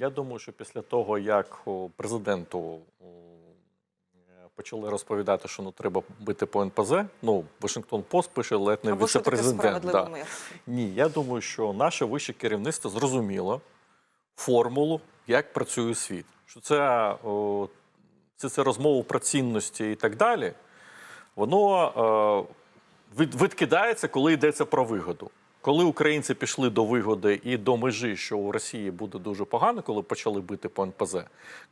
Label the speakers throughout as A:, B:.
A: Я думаю, що після того, як президенту е, почали розповідати, що ну треба бити по НПЗ, ну Вашингтон Пост пише, ледь не віце-президент.
B: мир?
A: Ні, я думаю, що наше вище керівництво зрозуміло формулу, як працює світ. Що це, о, це, це розмова про цінності і так далі, воно е, від, відкидається, коли йдеться про вигоду. Коли українці пішли до вигоди і до межі, що у Росії буде дуже погано, коли почали бити по НПЗ,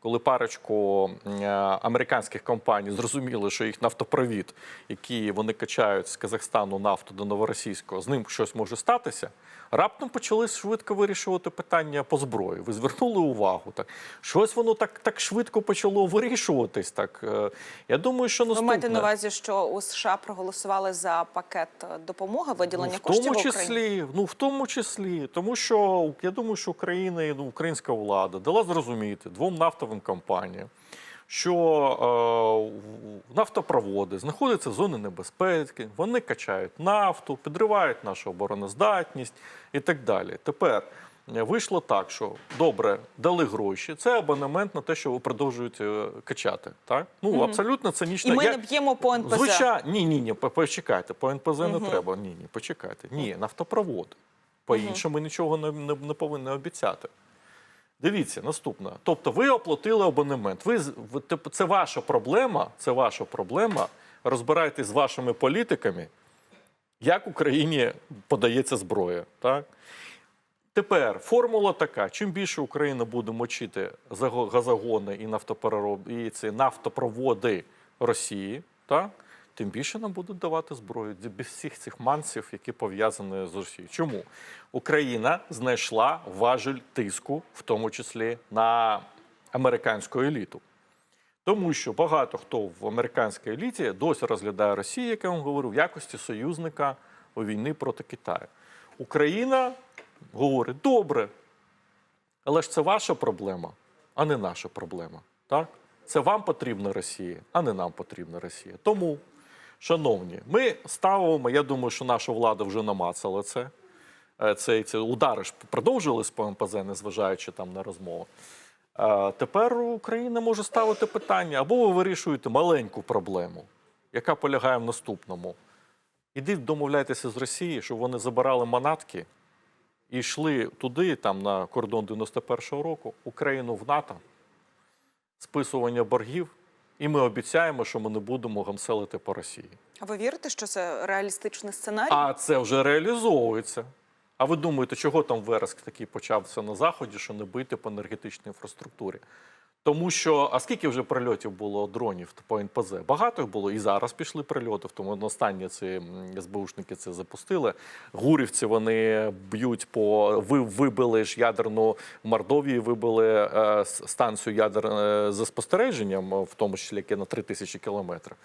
A: коли парочку е, американських компаній зрозуміли, що їх нафтопровід, який вони качають з Казахстану нафту до Новоросійського, з ним щось може статися, раптом почали швидко вирішувати питання по зброї. Ви звернули увагу, так щось воно так, так швидко почало вирішуватись. Так е, я думаю, що
B: Ви маєте на увазі, що у США проголосували за пакет допомоги, виділення
A: Ну, в
B: коштів
A: тому
B: в Україні?
A: Числі, ну в тому числі, тому що я думаю, що Україна ну, українська влада дала зрозуміти двом нафтовим компаніям, що е, нафтопроводи знаходяться в зоні небезпеки, вони качають нафту, підривають нашу обороноздатність і так далі. Тепер вийшло так, що добре, дали гроші. Це абонемент на те, що ви продовжуєте е, качати. Так? Ну абсолютно
B: І ми
A: Я-
B: не б'ємо по НПЗ.
A: Звичайно, ні, ні, ні, почекайте, по НПЗ не треба. Ні, ні, почекайте. Ні, нафтопровод. По-іншому нічого не, не, не повинні обіцяти. Дивіться, наступне. Тобто, ви оплатили абонемент. Ви- це ваша проблема, це ваша проблема. Розбирайтесь з вашими політиками, як Україні подається зброя. Так? Тепер формула така: чим більше Україна буде мочити газогони і нафтоперероб, і ці нафтопроводи Росії, так, тим більше нам будуть давати зброю без всіх цих мансів, які пов'язані з Росією. Чому Україна знайшла важель тиску, в тому числі на американську еліту? Тому що багато хто в американській еліті досі розглядає Росію, як я вам говорю, в якості союзника у війни проти Китаю. Україна говорить: добре, але ж це ваша проблема, а не наша проблема. Так? Це вам потрібна Росія, а не нам потрібна Росія. Тому, шановні, ми ставимо, я думаю, що наша влада вже намацала це. Е, Це, це удари ж продовжились по МПЗ, незважаючи там на розмову. Е, Тепер Україна може ставити питання, або ви вирішуєте маленьку проблему, яка полягає в наступному. Ідіть домовляйтеся з Росією, щоб вони забирали манатки і йшли туди, там на кордон 91-го року, Україну в НАТО, списування боргів, і ми обіцяємо, що ми не будемо гамселити по Росії.
B: А ви вірите, що це реалістичний сценарій?
A: А це вже реалізовується. А ви думаєте, чого там вереск такий почався на заході, що не бити по енергетичній інфраструктурі? Тому що, а скільки вже прильотів було дронів по НПЗ? Багато їх було і зараз пішли прильоти. Тому останні ці СБУшники це запустили. Гурівці вони б'ють по ви вибили ж ядерну в Мордовії, вибили е, станцію ядер е, за спостереженням, в тому числі яке на 3 тисячі кілометрів.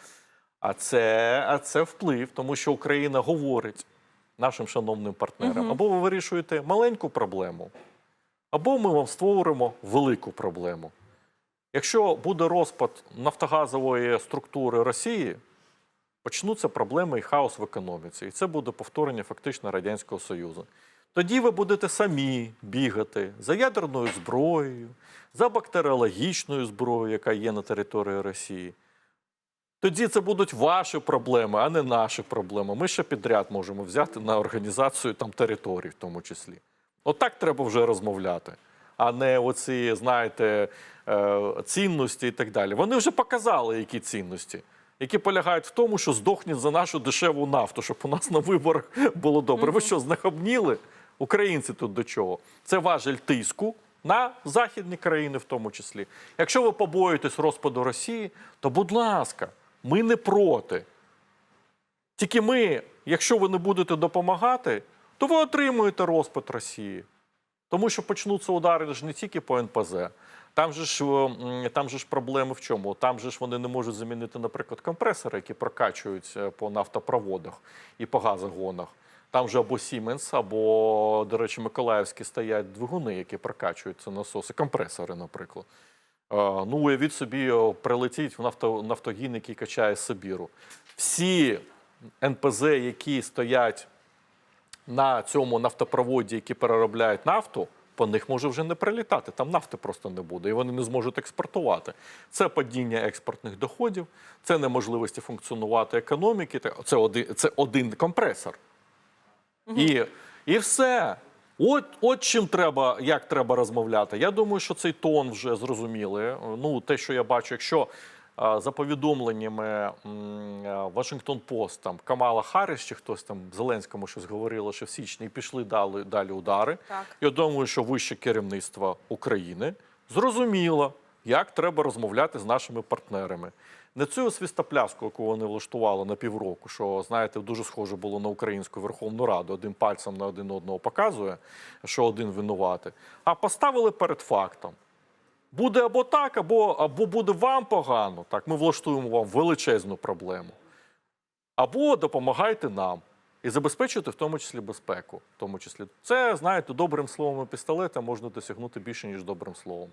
A: А це, а це вплив, тому що Україна говорить нашим шановним партнерам: або ви вирішуєте маленьку проблему, або ми вам створимо велику проблему. Якщо буде розпад нафтогазової структури Росії, почнуться проблеми і хаос в економіці. І це буде повторення фактично Радянського Союзу. Тоді ви будете самі бігати за ядерною зброєю, за бактеріологічною зброєю, яка є на території Росії. Тоді це будуть ваші проблеми, а не наші проблеми. Ми ще підряд можемо взяти на організацію там територій, в тому числі. Отак треба вже розмовляти, а не оці, знаєте, е, цінності і так далі. Вони вже показали, які цінності, які полягають в тому, що здохніть за нашу дешеву нафту, щоб у нас на виборах було добре. Ви що, знахабніли? Українці тут до чого? Це важель тиску на західні країни, в тому числі. Якщо ви побоїтесь розпаду Росії, то будь ласка, ми не проти. Тільки ми, якщо ви не будете допомагати, то ви отримуєте розпад Росії. Тому що почнуться удари ж не тільки по НПЗ. Там же ж там же ж проблеми в чому? Там же ж вони не можуть замінити, наприклад, компресори, які прокачують е, по нафтопроводах і по газогонах. Там же або Siemens, або, до речі, Миколаївські стоять двигуни, які прокачують ці насоси, компресори, наприклад. Е, Ну, уявіть собі, прилетіть в нафто, нафтогін, який качає Сибіру. Всі НПЗ, які стоять на цьому нафтопроводі, які переробляють нафту, по них може вже не прилітати. Там нафти просто не буде, і вони не зможуть експортувати. Це падіння експортних доходів, це неможливості функціонувати економіки. Це один, це один компресор. І, і все. От, от чим треба, як треба розмовляти. Я думаю, що цей тон вже зрозуміли. Ну, те, що я бачу, якщо за повідомленнями Вашингтон Пост, там Камала Харріс чи хтось там Зеленському щось говорило, що в січні пішли далі, далі удари.
B: Так.
A: Я думаю, що вище керівництво України зрозуміло, як треба розмовляти з нашими партнерами. Не цю свістопляску, яку вони влаштували на півроку, що знаєте, дуже схоже було на українську Верховну Раду, один пальцем на один одного показує, що один винуватий, а поставили перед фактом. Буде або так, або, або буде вам погано. Так, ми влаштуємо вам величезну проблему. Або допомагайте нам і забезпечуйте в тому числі безпеку. В тому числі це, знаєте, добрим словом і пістолетом можна досягнути більше, ніж добрим словом.